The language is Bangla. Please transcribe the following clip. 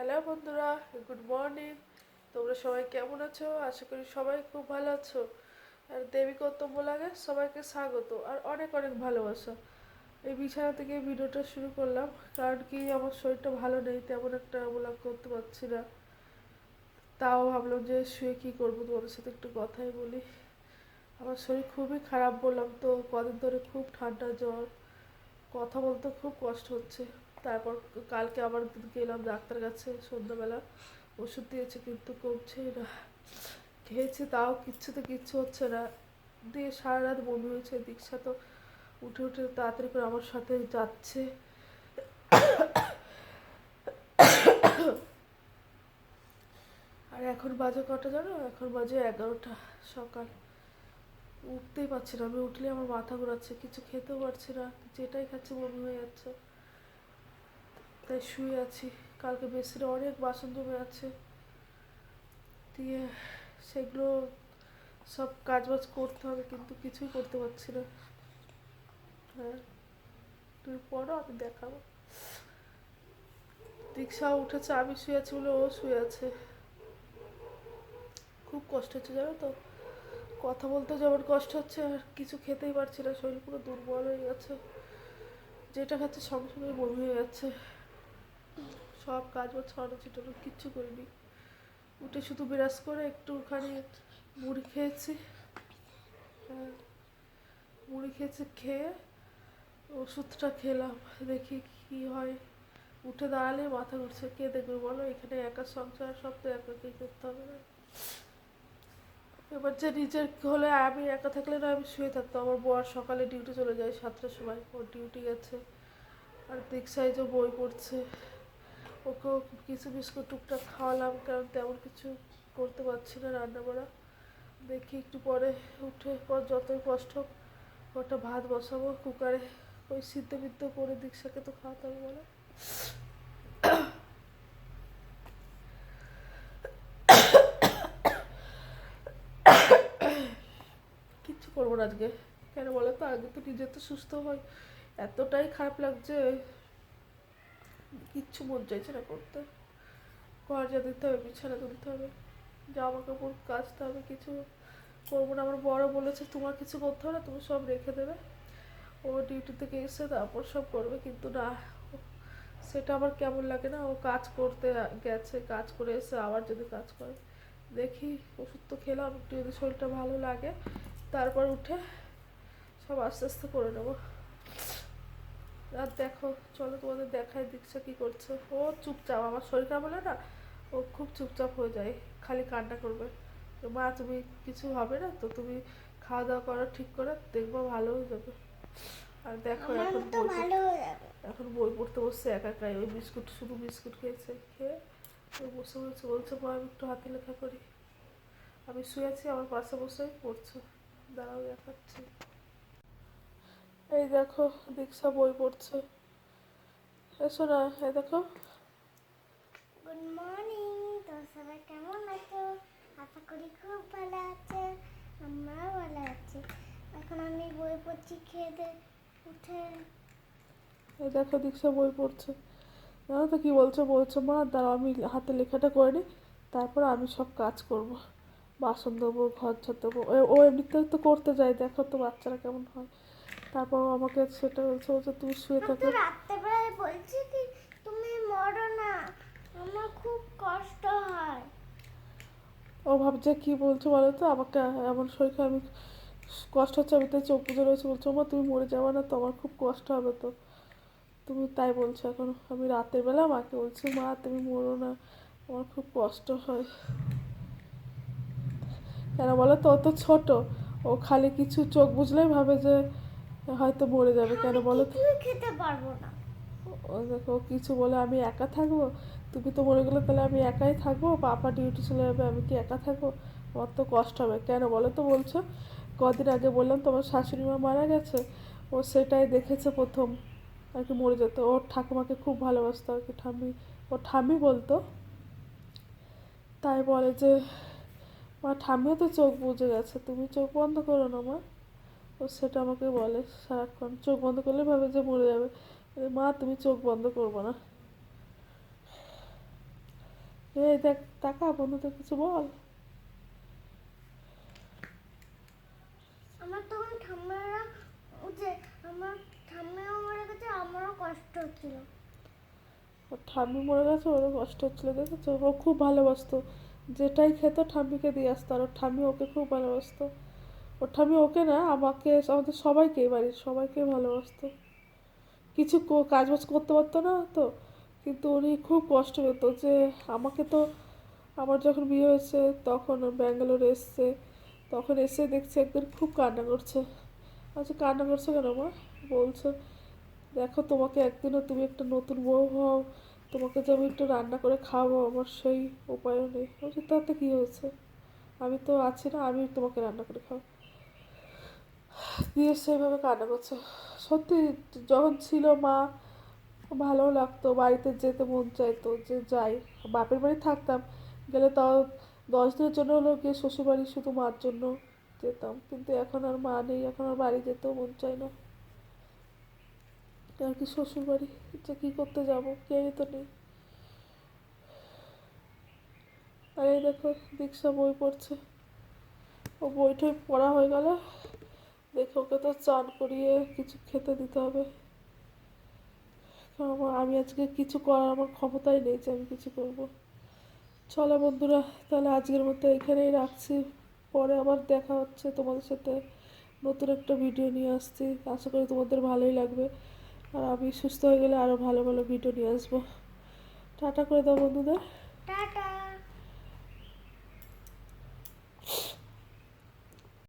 হ্যালো বন্ধুরা, গুড মর্নিং। তোমরা সবাই কেমন আছো? আশা করি সবাই খুব ভালো আছো। আর দেবী কর্তব্য লাগে সবাইকে স্বাগত আর অনেক অনেক ভালোবাসা। এই বিছানা থেকে ভিডিওটা শুরু করলাম, কারণ কি আমার শরীরটা ভালো নেই, তেমন একটা ব্লগ করতে পারছি না। তাও ভাবলাম যে শুয়ে কী করব, তোমাদের সাথে একটু কথাই বলি। আমার শরীর খুবই খারাপ বললাম তো, কদিন ধরে খুব ঠান্ডা জ্বর। কথা বলতে খুব কষ্ট হচ্ছে। তারপর কালকে আবার গেলাম ডাক্তার কাছে সন্ধ্যাবেলা। ওষুধ দিয়েছে কিন্তু কমছেই না। খেয়েছি তাও কিচ্ছু তো কিচ্ছু হচ্ছে না। দিয়ে সারা রাত বমি হয়েছে, দীক্ষা তো উঠে উঠে তাড়াতাড়ি করে আমার সাথে যাচ্ছে। আর এখন বাজে কটা জানো? এখন বাজে এগারোটা সকাল। উঠতেই পারছি না। আমি উঠলে আমার মাথা ঘোরাচ্ছে, কিছু খেতেও পারছি না। যেটাই খাচ্ছি বমি হয়ে যাচ্ছে। তাই শুয়ে আছি। কালকে বেসিনে অনেক বাসন জমে আছে। দিয়ে সেগুলো সব কাজ বাজ করতে হবে, কিন্তু কিছুই করতে পারছি না। হ্যাঁ তুই পড়ো, আমি দেখাবো। দীক্ষা উঠেছে, আমি শুয়ে আছি বলে ও শুয়ে আছে। খুব কষ্ট হচ্ছে, জানো তো? কথা বলতে যেমন কষ্ট হচ্ছে, আর কিছু খেতেই পারছি না, শরীর পুরো দুর্বল হয়ে গেছে। যেটা খাচ্ছে সঙ্গে সঙ্গে বমি হয়ে যাচ্ছে। সব কাজ বাজ ছড়ানো ছিটানো কিচ্ছু করিনি। উঠে শুধু বিরাজ করে একটুখানি মুড়ি খেয়েছি। হ্যাঁ মুড়ি খেয়েছি, খেয়ে ওষুধটা খেলাম, দেখি কি হয়। উঠে দাঁড়ালে মাথা ঘুরছে, কে দেখবে বলো? এখানে একা সংসার, সব তো একাকেই করতে হবে না। এবার যে নিজের হলে আমি একা থাকলে না আমি শুয়ে থাকতাম। আমার বর সকালে ডিউটি চলে যায় সাতটার সময় ওর ডিউটি গেছে। আর দীক্ষায় যে বই পড়ছে ওকেও কিছু বিস্কুট টুকটাক খাওয়ালাম, কারণ তেমন কিছু করতে পারছি না রান্না বাড়া দেখি একটু পরে উঠে পর যতই কষ্ট হোক ওটা ভাত বসাবো, কুকারে ওই সিদ্ধ বিদ্ধ করে দীক্ষাকে তো খাওয়াতে হবে বলে। কিচ্ছু করব না আজকে। কেন বলো তো? আগে তো নিজে তো সুস্থ হয়। এতটাই খারাপ লাগছে কিচ্ছু মন চাইছে না করতে। ঘর যা দিতে হবে, বিছানা তুলতে হবে, জামা কাপড় কাচতে হবে, কিছু করব না। আমার বড় বলেছে, তোমার কিছু করতে হবে না, তুমি সব রেখে দেবে। ও ডিউটি থেকে এসে তারপর সব করবে। কিন্তু না, সেটা আবার কেমন লাগে না? ও কাজ করতে গেছে, কাজ করে এসে আবার যদি কাজ করে। দেখি, ওষুধ তো খেলাম, একটু যদি শরীরটা ভালো লাগে, তারপর উঠে সব আস্তে আস্তে করে নেব। আর দেখো চলো তোমাদের দেখায় দীক্ষা কী করছে। ও চুপচাপ আমার শরীর খারাপ হলে না ও খুব চুপচাপ হয়ে যায় খালি কান্না করবে। তো মা তুমি কিছু হবে না তো? তুমি খাওয়া দাওয়া করো ঠিক করে দেখব ভালো হয়ে যাবে। আর দেখো এখন এখন বই পড়তে বসছে একা একাই ওই বিস্কুট শুধু বিস্কুট খেয়েছে খেয়ে বসে বলছে বলছে মা আমি একটু হাতে লেখা করি। আমি শুয়ে আছি আমার পাশে বসে পড়ছে। দাঁড়াও দেখাচ্ছি। এই দেখো দীক্ষা বই পড়ছে। এসো না এই দেখো। গুড মর্নিং তো সবাই কেমন আছো? আশা করি খুব ভালো আছে আমরাও ভালো আছি। এখন আমি বই পড়ছি খেয়ে দে উঠে। এই দেখো দীক্ষা বই পড়ছে। জানো তো কি বলছো? বলছো মা দাঁড়াও আমি হাতে লেখাটা করে নিই তারপর আমি সব কাজ করব। বাসন দেবো ঘর ঝাড় দেবো ও- ও এমনিতে তো করতে যায় দেখো তো বাচ্চারা কেমন হয়। তারপর আমাকে সেটা বলছে বলছে তুমি শুয়ে থাকো। রাত্রেবেলায় বলছি কি তুমি মরো না আমার খুব কষ্ট হয়। ও ভাবছে কি বলছো বলো তো? আমাকে এমন শরীর আমি কষ্ট হচ্ছে আমি তাই চোখ বুঝে রয়েছে। বলছো মা তুমি মরে যাবে না তো আমার খুব কষ্ট হবে তো। তুমি তাই বলছো এখন। আমি রাতের বেলা মাকে বলছি মা তুমি মরো না আমার খুব কষ্ট হয়। কেন বলো তো? ও তো ছোট ও খালি কিছু চোখ বুঝলেই ভাবে যে হয়তো মরে যাবে কেন বলো খেতে পারব না। ও দেখো কিছু বলে আমি একা থাকব? তুমি তো মরে গেলে তাহলে আমি একাই থাকব? পাপা ডিউটি চলে যাবে আমি কি একা থাকব? আমার তো কষ্ট হবে কেন বলো তো বলছো? কদিন আগে বললাম তোমার শাশুড়ি মা মারা গেছে ও সেটাই দেখেছে প্রথম আর কি মরে যেত। ওর ঠাকুমাকে খুব ভালোবাসতো আর কি ঠাম্মি ও ঠাম্মি বলতো। তাই বলে যে মা ঠাম্মিও তো চোখ বুঝে গেছে তুমি চোখ বন্ধ করো না মা। ও সেটা আমাকে বলে সারাক্ষণ। চোখ বন্ধ করলে ভাবে যে মরে যাবে। মা তুমি চোখ বন্ধ করব না। এই দেখ টাকা বন্ধুদের কিছু বল। আমার তখন ঠাম্মারা যে আমার ঠাম্মাও মরে গেছে আমারও কষ্ট হচ্ছিল। ওর ঠাম্মি মরে গেছে ওরও কষ্ট হচ্ছিল দেখেছ? ও খুব ভালোবাসতো। যেটাই খেত ঠাম্মিকে দিয়ে আসতো আর ওর ঠাম্মি ওকে খুব ভালোবাসতো। ওর ঠাম্মি ওকে না, আমাকে আমাদের সবাইকে বাড়ির সবাইকে ভালোবাসতো। কিছু কো- কাজবাজ করতে পারতো না তো, কিন্তু উনি খুব কষ্ট পেত যে আমাকে তো, আমার যখন বিয়ে হয়েছে তখন ব্যাঙ্গালোরে এসছে, তখন এসে দেখছি একদিন খুব কান্না করছে। আচ্ছা কান্না করছে কেন মা? বলছে, দেখো তোমাকে একদিনও তুমি একটা নতুন বউ হও, তোমাকে যে আমি একটু রান্না করে খাওয়াবো আমার সেই উপায়ও নেই। বলছি, তাতে কী হয়েছে? আমি তো আছি না, আমি তোমাকে রান্না করে খাওয়াবো। দিয়ে সেইভাবে কান্না করছে। সত্যি, যখন ছিল মা, ভালো লাগতো, বাড়িতে যেতে মন চাইতো যে যাই, বাপের বাড়ি থাকতাম, গেলে তাও দশ দিনের জন্য হলেও গিয়ে শ্বশুরবাড়ি শুধু মার জন্য যেতাম। কিন্তু এখন আর মা নেই, এখন আর বাড়ি যেতেও মন চাই না। আর কি শ্বশুরবাড়ি, যে কী করতে যাব কেউই তো নেই। আর এই দেখো, দীক্ষা বই পড়ছে। ও বইটই পড়া হয়ে গেলে দেখে ওকে তো চান করিয়ে কিছু খেতে দিতে হবে। আমার- আমি আজকে কিছু করার আমার ক্ষমতাই নেই যে আমি কিছু করব। চলো বন্ধুরা, তাহলে আজকের মতো এখানেই রাখছি। পরে আবার দেখা হচ্ছে তোমাদের সাথে নতুন একটা ভিডিও নিয়ে আসছি। আশা করি তোমাদের ভালোই লাগবে। আর আমি সুস্থ হয়ে গেলে আরও ভালো ভালো ভিডিও নিয়ে আসব। টাটা করে দাও বন্ধুদের। টাটা।